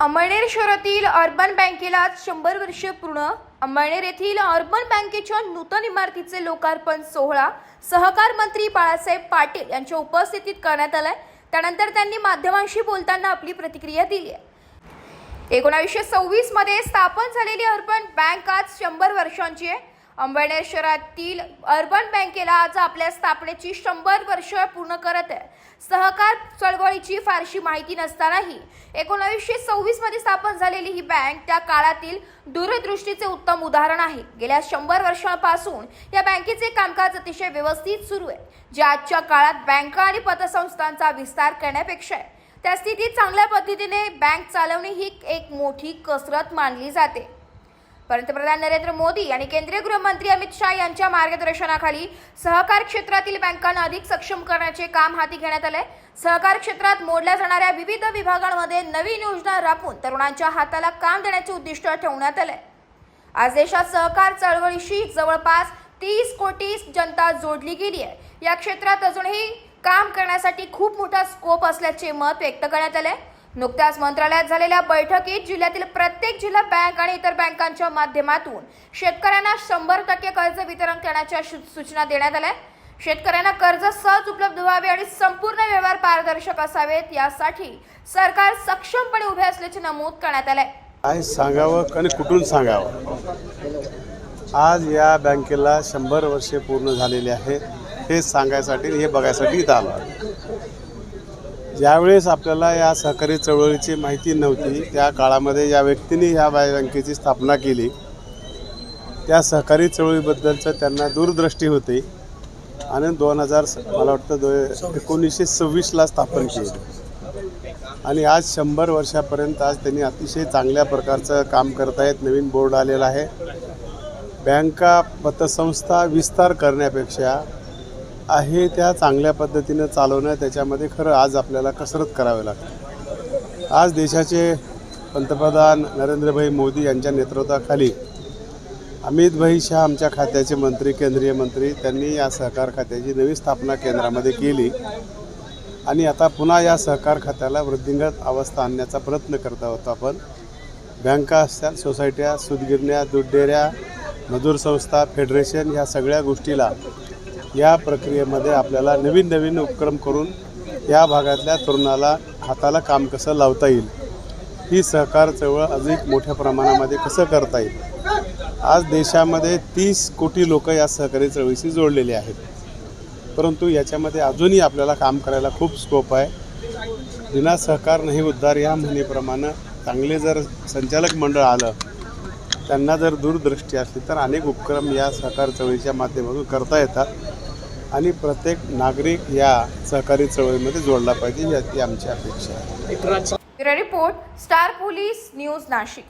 अमळनेर शहरातील अर्बन बँकेला आज शंभर वर्ष पूर्ण. अमळनेर येथील अर्बन बँकेच्या नूतन इमारतीचे लोकार्पण सोहळा सहकार मंत्री बाळासाहेब पाटील यांच्या उपस्थितीत करण्यात आलाय. त्यानंतर त्यांनी माध्यमांशी बोलताना आपली प्रतिक्रिया दिली आहे एकोणावीसशे सव्वीसमध्ये स्थापन झालेली अर्बन बँक आज शंभर वर्षांची आहे. अंबळनेर शहरातील अर्बन बँकेला आज आपल्या स्थापनेची शंभर वर्ष पूर्ण करत आहे. सहकार चळवळीची फारशी माहिती नसतानाही एकोणावीसशे सव्वीसमध्ये स्थापन झालेली ही बँक त्या काळातील दूरदृष्टीचे उत्तम उदाहरण आहे. गेल्या शंभर वर्षांपासून या बँकेचे कामकाज अतिशय व्यवस्थित सुरू आहे. जे आजच्या काळात बँका आणि पतसंस्थांचा विस्तार करण्यापेक्षा आहे. त्या स्थितीत चांगल्या पद्धतीने बँक चालवणे ही एक मोठी कसरत मानली जाते. पंतप्रधान नरेंद्र मोदी आणि केंद्रीय गृहमंत्री अमित शहा यांच्या मार्गदर्शनाखाली सहकार क्षेत्रातील बँकांना अधिक सक्षम करण्याचे काम हाती घेण्यात आले सहकार क्षेत्रात मोडल्या जाणाऱ्या विविध विभागांमध्ये नवीन योजना राबवून तरुणांच्या हाताला काम देण्याचे उद्दिष्ट ठेवण्यात आले आज देशात सहकार चळवळीशी जवळपास तीस कोटी जनता जोडली गेली आहे. या क्षेत्रात अजूनही काम करण्यासाठी खूप मोठा स्कोप असल्याचे मत व्यक्त करण्यात आले नुकत्याच मंत्रालयात झालेल्या बैठकीत जिल्ह्यातील प्रत्येक जिल्हा बँक आणि इतर बँकांच्या माध्यमातून शेतकऱ्यांना शंभर टक्के कर्ज वितरण करण्याच्या सूचना देण्यात आल्या. शेतकऱ्यांना कर्ज सहज उपलब्ध व्हावे आणि संपूर्ण व्यवहार पारदर्शक असावेत यासाठी सरकार सक्षमपणे उभे असल्याचे नमूद करण्यात आले काय सांगावं आणि कुठून सांगावं? आज या बँकेला शंभर वर्षे पूर्ण झालेली आहे हे सांगायसाठी हे बघायसाठी इथं आलो ज्यावेळेस आपल्याला या सहकारी चळवळीची माहिती नव्हती त्या काळामध्ये या व्यक्तीने ह्या बँकेची स्थापना केली. त्या सहकारी चळवळीबद्दलचं त्यांना दूरदृष्टी होती आणि दोन हजार मला वाटतं दो एकोणीसशे सव्वीसला स्थापन केली. आणि आज शंभर वर्षापर्यंत आज त्यांनी अतिशय चांगल्या प्रकारचं काम करत आहेत. नवीन बोर्ड आलेला आहे. बँका पतसंस्था विस्तार करण्यापेक्षा आहे त्या चांगल्या पद्धतीनं चालवणं त्याच्यामध्ये खरं आज आपल्याला कसरत करावी लागते. आज देशाचे पंतप्रधान नरेंद्रभाई मोदी यांच्या नेतृत्वाखाली अमित भाई शहा आमच्या खात्याचे मंत्री केंद्रीय मंत्री त्यांनी या सहकार खात्याची नवी स्थापना केंद्रामध्ये केली. आणि आता पुन्हा या सहकार खात्याला वृद्धिंगत अवस्था आणण्याचा प्रयत्न करत आहोत आपण. बँका असतात सोसायट्या सुदगिरण्या दूध डेऱ्या मजूर संस्था फेडरेशन ह्या सगळ्या गोष्टीला या प्रक्रियेमध्ये आपल्याला नवीन नवीन उपक्रम करून या भागातल्या तरुणाला हाताला काम कसं लावता येईल ही सहकार चळवळ अधिक मोठ्या प्रमाणामध्ये कसं करता येईल? आज देशामध्ये तीस कोटी लोक या सहकारी चळवळीशी जोडलेले आहेत. परंतु याच्यामध्ये अजूनही आपल्याला काम करायला खूप स्कोप आहे. विना सहकार नाही उद्धार या म्हणेप्रमाणे चांगले जर संचालक मंडळ आलं त्यांना जर दूरदृष्टी असली तर अनेक उपक्रम या सहकार चळवळीच्या माध्यमातून करता येतात. आणि प्रत्येक नागरिक या सहकारी चळवळीमध्ये जोडला पाहिजे याची आमची अपेक्षा आहे. Report star police news Nashik.